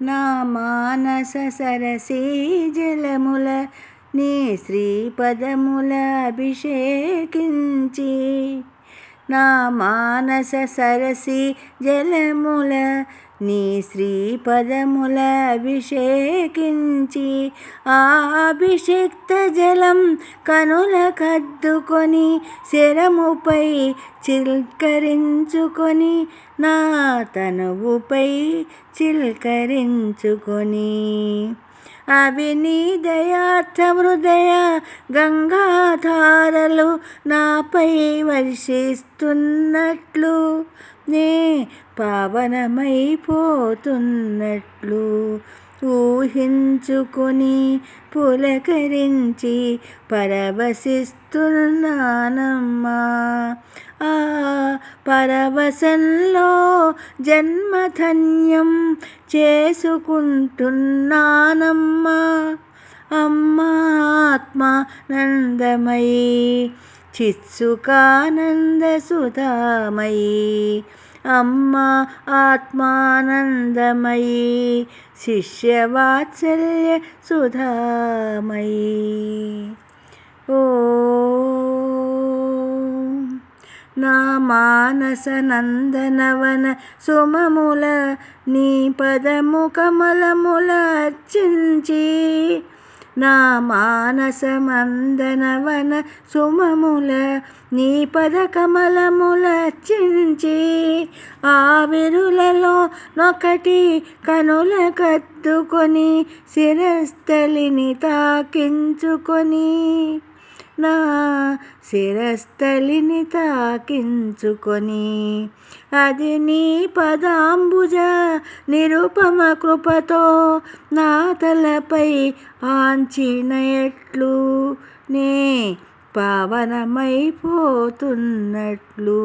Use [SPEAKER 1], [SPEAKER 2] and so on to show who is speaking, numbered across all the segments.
[SPEAKER 1] నా మానస సరసీ జలముల నీ శ్రీపదముల అభిషేకించి నా మానస సరసి జలముల నీ శ్రీపదముల అభిషేకించి ఆ అభిషిక్త జలం కనుల కద్దుకొని శరముపై చిల్కరించుకొని నా తనువుపై చిల్కరించుకొని. అవినీదయార్థ హృదయ గంగాధారలు నాపై వర్షిస్తున్నట్లు నే పావనమైపోతున్నట్లు ఊహించుకొని పులకరించి పరవశిస్తున్నానమ్మా ఆ పరవశంలో జన్మధన్యం చేసుకుంటున్నానమ్మా. అమ్మా నందమయీ చిత్సుకానందసుతామయీ అమ్మ ఆత్మానందమయీ శిష్యవాత్సల్య సుధామయీ. ఓ నా మానస నందనవన సుమముల నీ పదము కమలముల అర్చించి నా మానస మందనవన సుమముల నీ పద కమలముల చించి ఆవిరులలో నొకటి కనుల కద్దుకొని శిరస్థలిని తాకించుకొని నా శిరస్థలిని తాకించుకొని అది నీ పదాంబుజ నిరుపమ కృపతో నా తలపై ఆంచినయట్లు నే పావనమైపోతున్నట్లు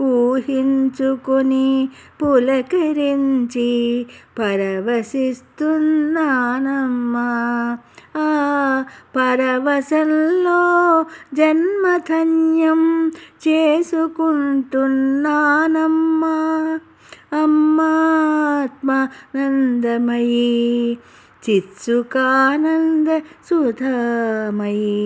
[SPEAKER 1] ఊహించుకొని పులకరించి పరవశిస్తున్నానమ్మా ఆ పరవశంలో జన్మధన్యం చేసుకుంటున్నానమ్మా అమ్మాత్మానందమయీ చిత్సుకానంద సుధామయీ.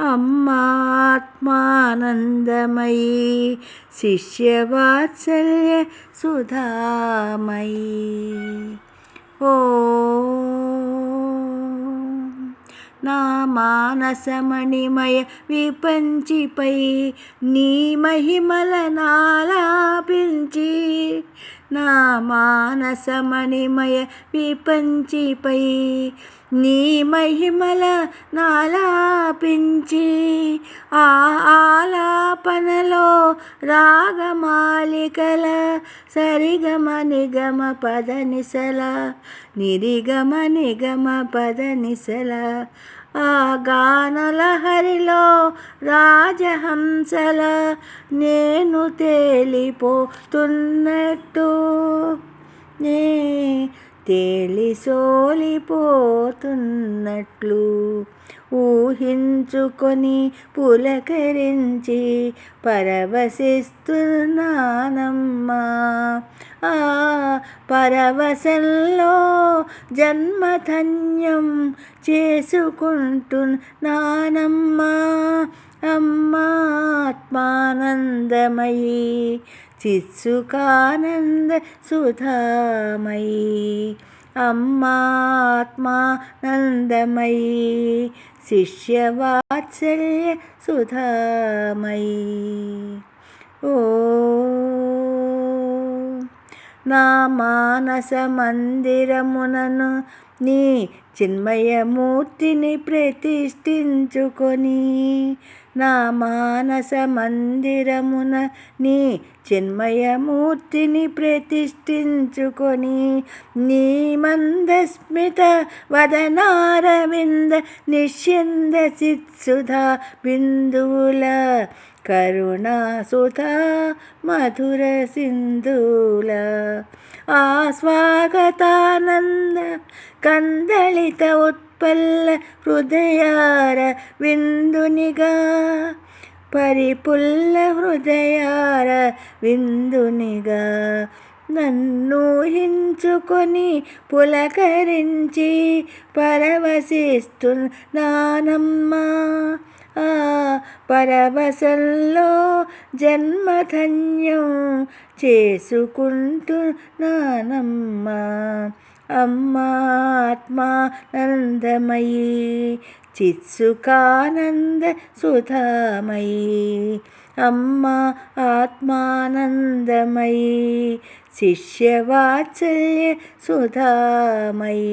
[SPEAKER 1] అమ్మాత్మానందమయీ శిష్యవాత్సల్య సుధామయీ. ఓ నా మానసమణిమయ విపంచిపై నీ మహిమల నాలాపించి నా మానసమణిమయ విపంచిపై నీ మహిమల నాలాపించి ఆ ఆలాపనలో రాగమాలికల సరిగమ నిగమ పద నిసల నిరిగమ నిగమ పద నిసల. ఆ గానలహరిలో రాజహంసల నేను తేలిపోతున్నట్టు. నే తేలి సోలిపోతున్నట్లు ఊహించుకొని పులకరించి పరవశిస్తున్నానమ్మా ఆ పరవశంలో జన్మధన్యం చేసుకుంటున్నానమ్మా అమ్మాత్మానందమయీ చిత్సుకానంద సుధామయీ. అమ్మాత్మానందమయీ శిష్యవాత్సల్య సుధామయీ ఓ నా మానస మందిరమునను నీ చిన్మయమూర్తిని ప్రతిష్ఠించుకొని నా మానస మందిరమున నీ చిన్మయమూర్తిని ప్రతిష్ఠించుకొని నీ మందస్మిత వదనారవింద నిశ్చింద సిత్సుధా బిందువుల కరుణాసుధా మధుర సింధూల ఆ స్వాగతానంద కందళిత ఉత్పల్ల హృదయార విందునిగా పరిపుల్ల హృదయార విందునిగా నన్ను హించుకొని పులకరించి పరవశిస్తున్నానమ్మా ఆ పరవశంలో జన్మధన్యం చేసుకుంటున్నానమ్మ అమ్మా ఆత్మానందమయీ చిత్సుఖానంద సుధామయీ. అమ్మ ఆత్మానందమయీ శిష్యవాత్సల్య సుధామయీ.